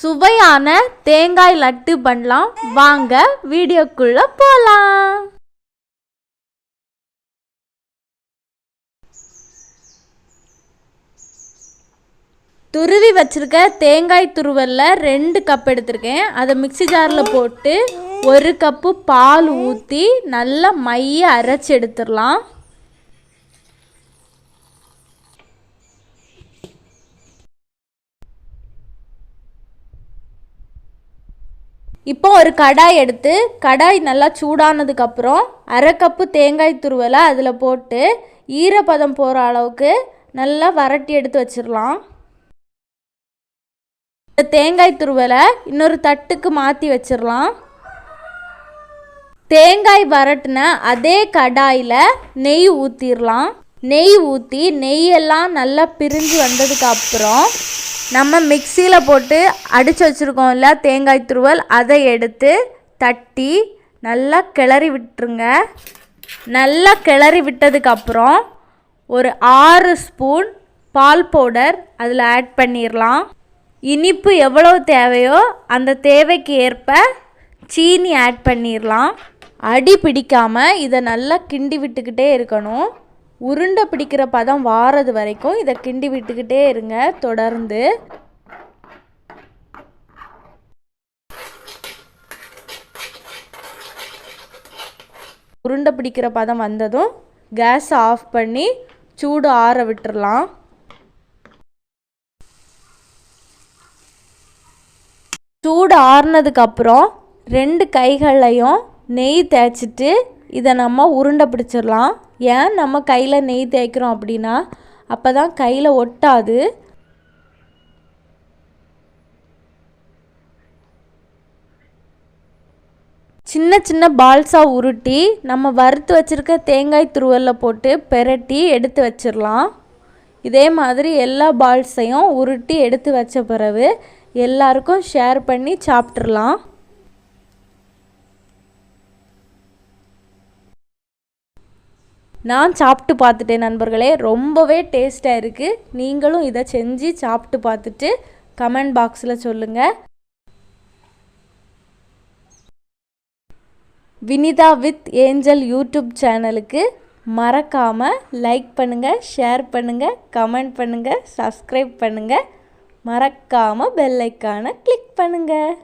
சுவையான தேங்காய் லட்டு பண்ணலாம். வாங்க வீடியோக்குள்ள போலாம். துருவி வச்சிருக்க தேங்காய் துருவல்ல ரெண்டு கப் எடுத்திருக்கேன். அதை மிக்ஸி ஜாரில் போட்டு ஒரு கப்பு பால் ஊற்றி நல்லா மைய அரைச்சி எடுத்துடலாம். இப்போ ஒரு கடாய் எடுத்து கடாய் நல்லா சூடானதுக்கப்புறம் அரை கப்பு தேங்காய் துருவலை அதில் போட்டு ஈரப்பதம் போகிற அளவுக்கு நல்லா வரட்டி எடுத்து வச்சிடலாம். இந்த தேங்காய் துருவலை இன்னொரு தட்டுக்கு மாற்றி வச்சிடலாம். தேங்காய் வரட்டின அதே கடாயில் நெய் ஊற்றிடலாம் நெய் ஊற்றி நெய்யெல்லாம் நல்லா பிரிஞ்சு வந்ததுக்கு அப்புறம் நம்ம மிக்சியில் போட்டு அடித்து வச்சுருக்கோம்ல தேங்காய் துருவல் அதை எடுத்து தட்டி நல்லா கிளறி விட்டுருங்க. நல்லா கிளறி விட்டதுக்கப்புறம் ஒரு ஆறு ஸ்பூன் பால் பவுடர் அதில் ஆட் பண்ணிடலாம் இனிப்பு எவ்வளோ தேவையோ அந்த தேவைக்கு ஏற்ப சீனி ஆட் பண்ணிடலாம் அடி பிடிக்காமல் இதை நல்லா கிண்டி விட்டுக்கிட்டே இருக்கணும். உருண்டை பிடிக்கிற பதம் வாரது வரைக்கும் இதை கிண்டி விட்டுக்கிட்டே இருங்க தொடர்ந்து. உருண்டை பிடிக்கிற பதம் வந்ததும் கேஸ் ஆஃப் பண்ணி சூடு ஆற விட்டுடலாம் சூடு ஆறுனதுக்கப்புறம் ரெண்டு கைகளையும் நெய் தேய்ச்சிட்டு இதை நம்ம உருண்டை பிடிச்சிடலாம். ஏன் நம்ம கையில் நெய் தேய்க்கிறோம் அப்படின்னா அப்போ தான் கையில் ஒட்டாது. சின்ன சின்ன பால்ஸாக உருட்டி நம்ம வறுத்து வச்சுருக்க தேங்காய் துருவலில் போட்டு பெரட்டி எடுத்து வச்சிடலாம். இதே மாதிரி எல்லா பால்ஸையும் உருட்டி எடுத்து வச்ச பிறகு எல்லாருக்கும் ஷேர் பண்ணி சாப்பிட்றலாம் நான் சாப்பிட்டு பார்த்துட்டேன் நண்பர்களே. ரொம்பவே டேஸ்ட்டாக இருக்குது நீங்களும் இதை செஞ்சு சாப்பிட்டு பார்த்துட்டு கமெண்ட் பாக்ஸில் சொல்லுங்கள் வினிதா வித் ஏஞ்சல் யூடியூப் சேனலுக்கு மறக்காமல் லைக் பண்ணுங்கள் ஷேர் பண்ணுங்கள் கமெண்ட் பண்ணுங்கள் சப்ஸ்கிரைப் பண்ணுங்கள் மறக்காமல் பெல்லைக்கான கிளிக் பண்ணுங்கள்